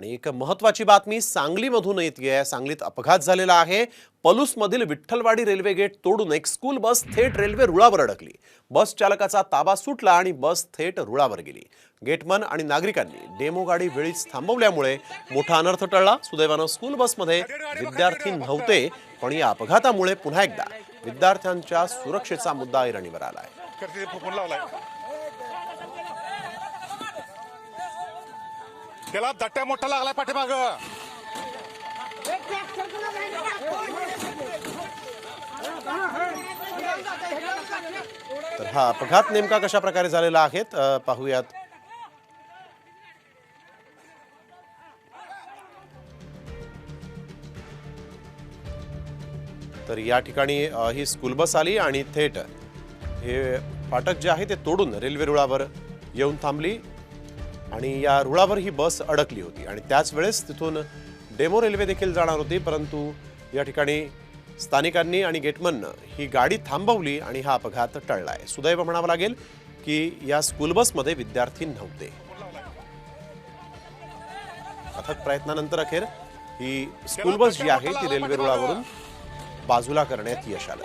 आणि एक महत्वाची बातमी सांगलीमधून येते आहे. सांगलीत अपघात झालेला आहे. पलूसमधील विठ्ठलवाडी रेल्वे गेट तोडून एक स्कूल बस थेट रेल्वे रुळावर अडकली. बस चालकाचा ताबा सुटला आणि बस थेट रुळावर गेली. गेटमन आणि नागरिकांनी डेमो गाडी वेळीच थांबवल्यामुळे मोठा अनर्थ टळला. सुदैवानं स्कूल बसमध्ये विद्यार्थी नव्हते पण या अपघातामुळे पुन्हा एकदा विद्यार्थ्यांच्या सुरक्षेचा मुद्दा ऐरणीवर आला आहे त्याला दट्ट्या मोठा लागलाय पाठीमाग. तर हा अपघात नेमका कशा प्रकारे झालेला आहे पाहूयात. तर या ठिकाणी ही स्कूल बस आली आणि थेट हे फाटक जे आहे ते तोडून रेल्वे रुळावर येऊन थांबली. आणि या रुळावर ही बस अडकली होती. आणि त्याच वेळेस तिथून डेमो रेल्वे देखील जाणार होती परंतु या ठिकाणी स्थानिकांनी आणि गेटमननं ही गाडी थांबवली आणि हा अपघात टळला आहे सुदैव म्हणावं लागेल की या स्कूल बसमध्ये विद्यार्थी नव्हते. अथक प्रयत्नानंतर अखेर ही स्कूल बस जी आहे ती रेल्वे रुळावरून बाजूला करण्यात यश आलं.